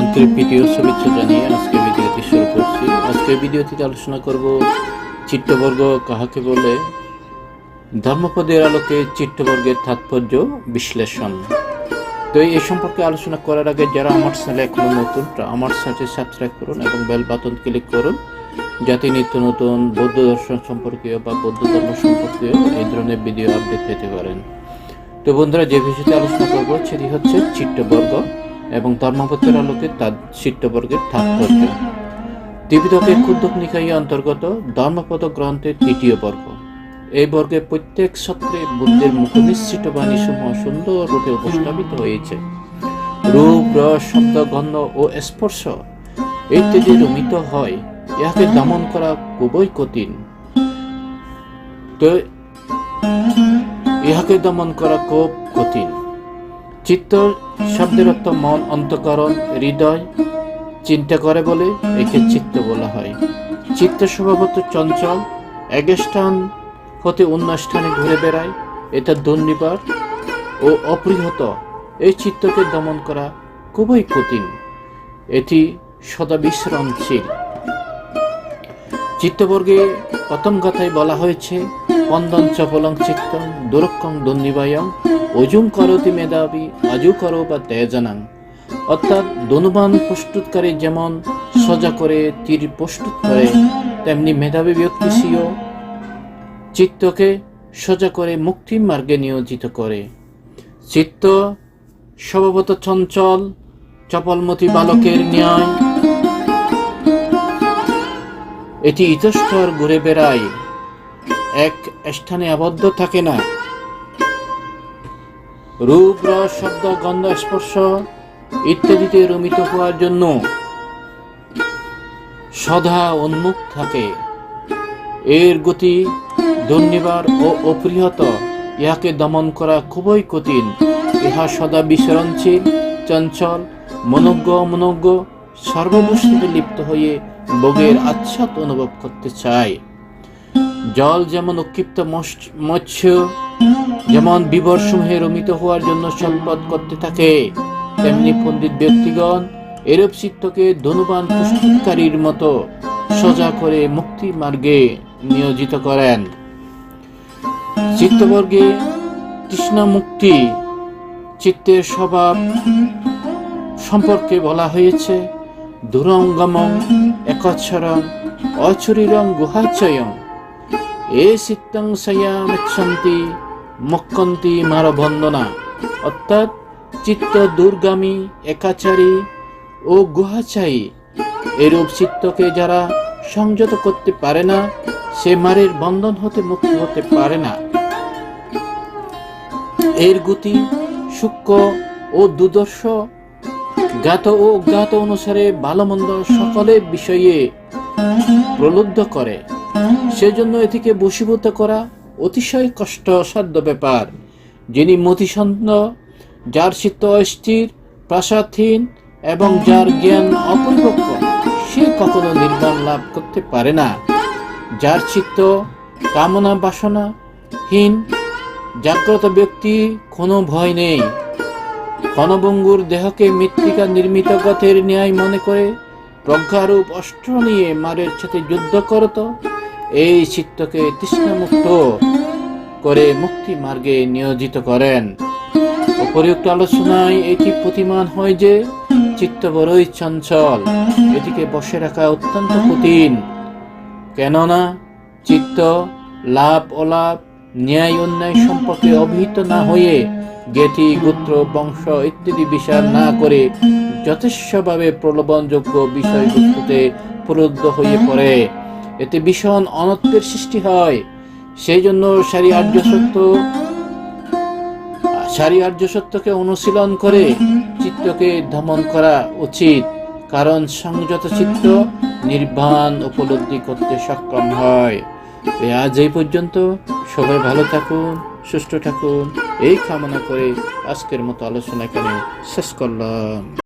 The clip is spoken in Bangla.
আন্তরিক ভিডিও শুভেচ্ছা জানিয়ে আজকে ভিডিওটি শুরু করছি। আজকে ভিডিওটিতে আলোচনা করব চিত্তবর্গ কাহাকে বলে? ধর্মপদের আলোকে চিত্তবর্গের তাৎপর্য বিশ্লেষণ। তো এই সম্পর্কে আলোচনা করার আগে যারা আমার চ্যানেলে এখনও নতুন আমার চ্যানেলটি সাবস্ক্রাইব করুন এবং বেল বাটন ক্লিক করুন। যাতে নিত্য নতুন বৌদ্ধ দর্শন সম্পর্কীয় বা বৌদ্ধ ধর্ম সম্পর্কীয় এই ধরনের ভিডিও আপডেট পেতে পারেন। তো বন্ধুরা, যে বিষয়টি আলোচনা করব, সেটি হচ্ছে চিত্তবর্গ এবং ধর্মপত্রের আলোকে তার চিত্তবর্গের তাৎপর্য ত্রিপিটকের ক্ষুদ্র নিকায় অন্তর্গত ধর্মপদ গ্রন্থের তৃতীয় বর্গ। এই বর্গে প্রত্যেক সত্রে বুদ্ধের মুখনিশ্চিত বাণীসমূহ সুন্দর রূপে উপস্থাপিত হয়েছে। রূপ, রস, শব্দ, গন্ধ ও স্পর্শ ইত্যাদি রমিত হয়। ইহাকে দমন করা খুবই কঠিন। তো ইহাকে দমন করা খুব কঠিন। চিত্ত শব্দের অর্থ মন, অন্তকরণ, হৃদয় চিন্তা করে বলে একে চিত্ত বলা হয়। চিত্ত স্বভাবত চঞ্চল এক স্থান হতে অন্য স্থানে ঘুরে বেড়ায়, এটা দুর্নিবার ও অপরিহত। এই চিত্তকে দমন করা খুবই কঠিন। এটি সদা বিশ্রামশীল। চিত্তবর্গে প্রথম কথায় বলা হয়েছে পন্দন চপলং চিত্তং দুরক্ষং দুর্নিবায়ং অজুম করতি মেধাবী, আজু করো বা তেজানাং। অর্থাৎ ধনুবান প্রস্তুতকারী যেমন সজা করে, তীর প্রস্তুত করে, তেমনি মেধাবী ব্যক্তি সিও চিত্তকে সোজা করে মুক্তি মার্গে নিয়োজিত করে। চিত্ত স্বভাবত চঞ্চল, চপলমতি বালকের ন্যায়। এটি ইতস্তর ঘুরে বেড়ায়। এক স্থানে আবদ্ধ থাকে না। রূপ, রস, শব্দ, গন্ধ, স্পর্শ ইত্যাদিতে রমিত হওয়ার জন্য সদা উন্মুখ থাকে। এর গতি দুর্নিবার ও অপ্রিয়ত ইহাকে দমন করা খুবই কঠিন। ইহা সদা বিচরণশীল, চঞ্চল, মনজ্ঞ মনজ্ঞ সর্ববস্তুতে লিপ্ত হয়ে ভোগের আচ্ছাদ অনুভব করতে চায়। জল যেমন উক্ষিপ্ত মৎস- মৎস্য, যেমন বিবর সমূহে রমিত হওয়ার জন্য সম্পদ করতে থাকে, তেমনি পণ্ডিত ব্যক্তিগণ এরূপ চিত্তকে ধনুবান প্রস্তুতকারীর মতো সোজা করে মুক্তি মার্গে নিয়োজিত করেন। চিত্তবর্গে তৃষ্ণা মুক্তি চিত্তের স্বভাব সম্পর্কে বলা হয়েছে দুরঙ্গমং একচ্ছরং অচরিরং গুহাচয়ং এ চিত্তং সয়ামিচ্ছন্তি মক্কন্তি মার বন্দনা অর্থাৎ চিত্ত দুর্গামী, একাচারী ও গুহাচায়ী এরূপ চিত্তকে যারা সংযত করতে পারে না, সে মারের বন্ধন হতে মুক্ত হতে পারে না। এর গতি সূক্ষ্ম ও দুদর্শ জ্ঞাত ও অজ্ঞাত অনুসারে ভালো মন্দ সকলের বিষয়ে প্রলুব্ধ করে। সেজন্য এটিকে বশীভূত করা অতিশয় কষ্টসাধ্য ব্যাপার, যিনি মতিসন্ন যার চিত্ত অস্থির, প্রাসাদহীন এবং যার জ্ঞান অপরিপক্ক, সে কখনো নির্বাণ লাভ করতে পারে না। যার চিত্ত কামনা বাসনাহীন, জাগ্রত ব্যক্তি কোনো ভয় নেই। ক্ষণভঙ্গুর দেহকে মৃত্তিকা নির্মিত গথের ন্যায় মনে করে প্রজ্ঞারূপ অস্ত্র নিয়ে মারের সাথে যুদ্ধ করত। এই চিত্তকে তৃষ্ণামুক্ত করে মুক্তি মার্গে নিয়োজিত করেন। উপরিউক্ত আলোচনায় এটি প্রতিমান হয় যে, চিত্ত বড়ই চঞ্চল, এটিকে বসে রাখা অত্যন্ত কঠিন। কেননা, চিত্ত লাভ অলাভ, ন্যায় অন্যায় সম্পর্কে অভিহিত না হয়ে জ্ঞাতি গোত্র, বংশ ইত্যাদি বিচার না করে যথেষ্টভাবে প্রলোভনযোগ্য বিষয়বস্তুতে প্রলুব্ধ হয়ে পড়ে। এতে ভীষণ অনত্বের সৃষ্টি হয়। সেই জন্য সারি আর্য সত্য, সারি আর্য সত্যকে অনুশীলন করে চিত্তকে দমন করা উচিত। কারণ সংযত চিত্ত নির্বাণ উপলব্ধি করতে সক্ষম হয়। আজ এই পর্যন্ত। সবাই ভালো থাকুন, সুস্থ থাকুন। এই কামনা করে আজকের মতো আলোচনা এখানে শেষ করলাম।